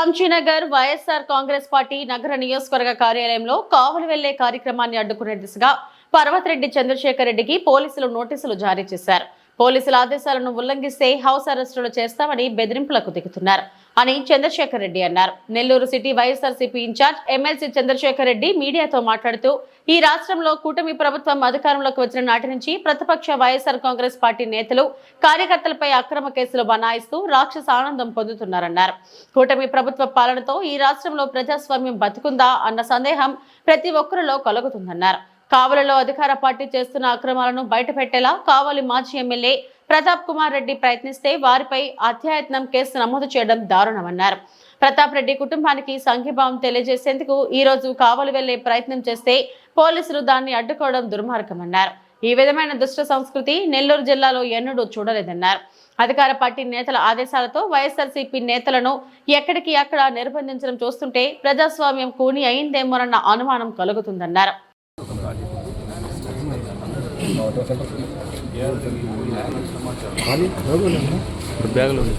Ramjinagar YSR Congress party నగర నియోజకవర్గ కార్యాలయంలో కావలి వెళ్ళే కార్యక్రమాన్ని అడ్డుకునే దిశగా పర్వతిరెడ్డి చంద్రశేఖర్ రెడ్డికి పోలీసులు నోటీసులు జారీ చేశారు. పోలీసుల ఆదేశాలను ఉల్లంఘిస్తే హౌస్ అరెస్టులు చేస్తామని బెదిరింపులకు దిగుతున్నారు అని చంద్రశేఖర్ రెడ్డి అన్నారు. Nellore city YSRCP incharge MLC Chandrashekar Reddy మీడియాతో మాట్లాడుతూ ఈ రాష్ట్రంలో కూటమి ప్రభుత్వం అధికారంలోకి వచ్చిన నాటి నుంచి ప్రతిపక్ష వైఎస్ఆర్ కాంగ్రెస్ పార్టీ నేతలు కార్యకర్తలపై అక్రమ కేసులు బనాయిస్తూ రాక్షస ఆనందం పొందుతున్నారన్నారు. కూటమి ప్రభుత్వ పాలనతో ఈ రాష్ట్రంలో ప్రజాస్వామ్యం బతుకుందా అన్న సందేహం ప్రతి ఒక్కరిలో కలుగుతుందన్నారు. కావలిలో అధికార పార్టీ చేస్తున్న అక్రమాలను బయటపెట్టేలా కావలి మాజీ ఎమ్మెల్యే ప్రతాప్ కుమార్ రెడ్డి ప్రయత్నిస్తే వారిపై అత్యాయత్నం కేసు నమోదు చేయడం దారుణమన్నారు. ప్రతాప్ రెడ్డి కుటుంబానికి సంఘీభావం తెలియజేసేందుకు ఈ రోజు కావలి వెళ్ళే ప్రయత్నం చేస్తే పోలీసులు దాన్ని అడ్డుకోవడం దుర్మార్గమన్నారు. ఈ విధమైన దుష్ట సంస్కృతి నెల్లూరు జిల్లాలో ఎన్నడూ చూడలేదన్నారు. అధికార పార్టీ నేతల ఆదేశాలతో వైఎస్ఆర్సీపీ నేతలను ఎక్కడికి అక్కడ నిర్బంధించడం చూస్తుంటే ప్రజాస్వామ్యం కూని అయిందేమోనన్న అనుమానం కలుగుతుందన్నారు.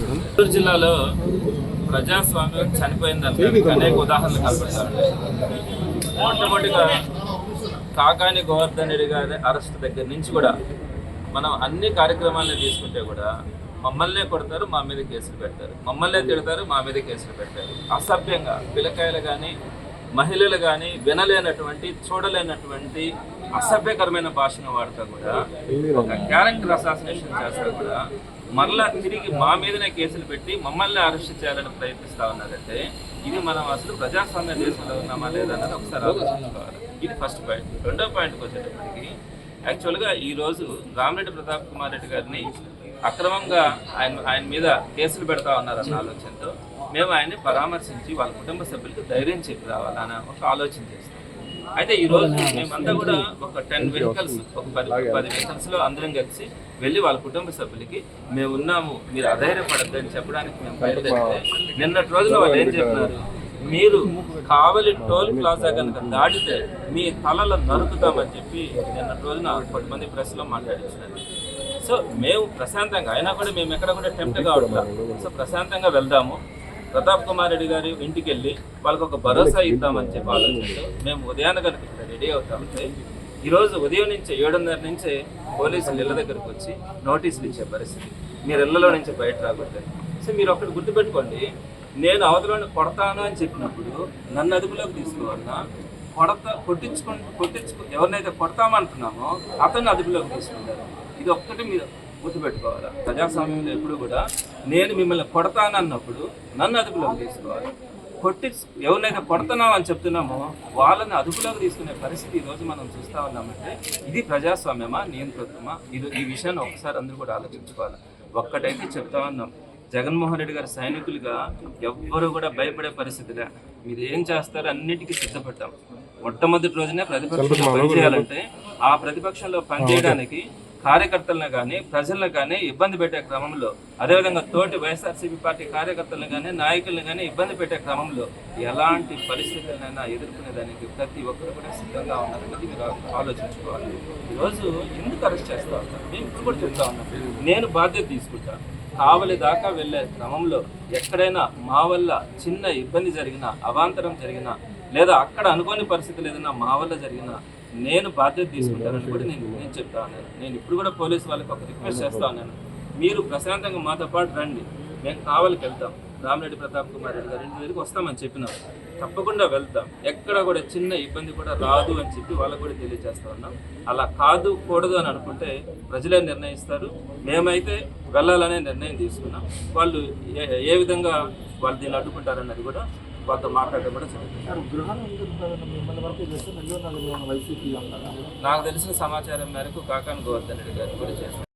గుంటూరు జిల్లాలో ప్రజాస్వామ్యం చనిపోయిందని అనేక ఉదాహరణలు కనపడతారు మొట్టమొదటిగా కాకాని గోవర్ధన్ రెడ్డి గారి అరెస్ట్ దగ్గర నుంచి కూడా మనం అన్ని కార్యక్రమాలను తీసుకుంటే కూడా మమ్మల్నే కొడతారు మా మీద కేసులు పెడతారు. మమ్మల్నే తిడతారు మా మీద కేసులు పెడతారు. అసభ్యంగా పిల్లకాయలు కానీ మహిళలు కానీ వినలేనటువంటి చూడలేనటువంటి అసభ్యకరమైన భాషను వాడతా కూడా. ఒక క్యారెక్టర్ అసాసినేషన్ చేస్తా కూడా. మరలా తిరిగి మా మీదనే కేసులు పెట్టి మమ్మల్ని అరెస్ట్ చేయాలని ప్రయత్నిస్తా ఉన్నారంటే ఇది మనం అసలు ప్రజాస్వామ్య దేశంలో ఉన్నామా లేదా అన్నది ఒకసారి ఆలోచించుకోవాలి. ఇది ఫస్ట్ పాయింట్ రెండో పాయింట్కి వచ్చేటప్పటికి యాక్చువల్గా ఈరోజు రామిరెడ్డి ప్రతాప్ కుమార్ రెడ్డి గారిని అక్రమంగా ఆయన ఆయన మీద కేసులు పెడతా ఉన్నారన్న ఆలోచనతో మేము ఆయన్ని పరామర్శించి వాళ్ళ కుటుంబ సభ్యులకు ధైర్యం చెప్పి రావాలన్న ఒక ఆలోచన చేస్తాం. అయితే ఈ రోజు మేమంతా కూడా ఒక టెన్ వెహికల్స్ ఒక పది పది వెహికల్స్లో అందరం కలిసి వెళ్ళి వాళ్ళ కుటుంబ సభ్యులకి మేము ఉన్నాము మీరు అధైర్యపడద్దు అని చెప్పడానికి మేము బయలుదేరితే నిన్నటి రోజున వాళ్ళు ఏం చెప్పినారు? మీరు కావలి టోల్ ప్లాజా కనుక దాటితే మీ తలలు నరుకుతామని చెప్పి నిన్నటి రోజున కొంతమంది ప్రెస్లో మాట్లాడించినారు. సో మేము ప్రశాంతంగా అయినా కూడా మేము ఎక్కడ కూడా టెంప్ట్ కావట్లేదు సో ప్రశాంతంగా వెళ్దాము. ప్రతాప్ కుమార్ రెడ్డి గారి ఇంటికి వెళ్ళి వాళ్ళకి ఒక భరోసా ఇద్దామని చెప్పి ఆలోచనతో మేము ఉదయాన్న కనుక ఇక్కడ రెడీ అవుతామంటే ఈరోజు ఉదయం నుంచి ఏడున్నర నుంచే పోలీసులు ఇళ్ళ దగ్గరకు వచ్చి నోటీసులు ఇచ్చే పరిస్థితి. మీరు ఇళ్ళలో నుంచి బయట రాకూడదు. సో మీరు ఒకటి గుర్తుపెట్టుకోండి. నేను అవతలని కొడతాను అని చెప్పినప్పుడు నన్ను అదుపులోకి తీసుకోవాలన్నా కొడత కొట్టించుకుంటూ కొట్టించుకు ఎవరినైతే కొడతామంటున్నామో అతన్ని అదుపులోకి తీసుకుంటారు. ఇది ఒక్కటి మీరు గుర్తుపెట్టుకోవాలి? ప్రజాస్వామ్యంలో ఎప్పుడు కూడా నేను మిమ్మల్ని కొడతానన్నప్పుడు నన్ను అదుపులోకి తీసుకోవాలి. కొట్టి ఎవరినైతే కొడుతున్నాం అని చెప్తున్నామో వాళ్ళని అదుపులోకి తీసుకునే పరిస్థితి ఈ రోజు మనం చూస్తా ఉన్నామంటే ఇది ప్రజాస్వామ్యమా? నియంతృత్వమా? ఇది ఈ విషయాన్ని ఒకసారి అందరూ కూడా ఆలోచించుకోవాలి? ఒక్కటైతే చెప్తా ఉన్నాం. జగన్మోహన్ రెడ్డి గారి సైనికులుగా ఎవ్వరు కూడా భయపడే పరిస్థితిలే. మీరు ఏం చేస్తారో అన్నిటికీ సిద్ధపడ్డాం. మొట్టమొదటి రోజునే ప్రతిపక్షంలో పనిచేయాలంటే ఆ ప్రతిపక్షంలో పనిచేయడానికి కార్యకర్తలను కానీ ప్రజలను కానీ ఇబ్బంది పెట్టే క్రమంలో అదేవిధంగా తోటి వైఎస్ఆర్సీపీ పార్టీ కార్యకర్తలను కానీ నాయకులను కానీ ఇబ్బంది పెట్టే క్రమంలో ఎలాంటి పరిస్థితులనైనా ఎదుర్కొనేదానికి ప్రతి ఒక్కరు కూడా సిద్ధంగా ఉన్నారన్నది మీరు ఆలోచించుకోవాలి. ఈరోజు ఎందుకు అరెస్ట్ చేస్తా ఉన్నారు? మేము ఇప్పుడు కూడా చెప్తా ఉన్నాం. నేను బాధ్యత తీసుకుంటాను. కావలి దాకా వెళ్ళే క్రమంలో ఎక్కడైనా మా వల్ల చిన్న ఇబ్బంది జరిగినా అవాంతరం జరిగినా లేదా అక్కడ అనుకోని పరిస్థితులు ఏదైనా మా వల్ల జరిగినా నేను బాధ్యత తీసుకుంటానని కూడా నేను నేను చెప్తా ఉన్నాను. నేను ఇప్పుడు కూడా పోలీస్ వాళ్ళకి ఒక రిక్వెస్ట్ చేస్తా ఉన్నాను. మీరు ప్రశాంతంగా మాతో పాటు రండి. మేము కావాలకి వెళ్తాం. రామరెడ్డి ప్రతాప్ కుమార్ రెడ్డి గారి ఇంటి దగ్గరికి వస్తామని చెప్పినాం. తప్పకుండా వెళ్తాం. ఎక్కడ కూడా చిన్న ఇబ్బంది కూడా రాదు అని చెప్పి వాళ్ళకు కూడా తెలియజేస్తా ఉన్నాం. అలా కాదు కూడదు అని అనుకుంటే ప్రజలే నిర్ణయిస్తారు. మేమైతే వెళ్ళాలనే నిర్ణయం తీసుకున్నాం. వాళ్ళు ఏ ఏ విధంగా వాళ్ళు దీన్ని అడ్డుకుంటారన్నది కూడా వాళ్ళతో మాట్లాడడం కూడా జరుగుతుంది నాకు తెలిసిన సమాచారం మేరకు కాకాని గోవర్ధన్ రెడ్డి గారు కూడా చేశారు.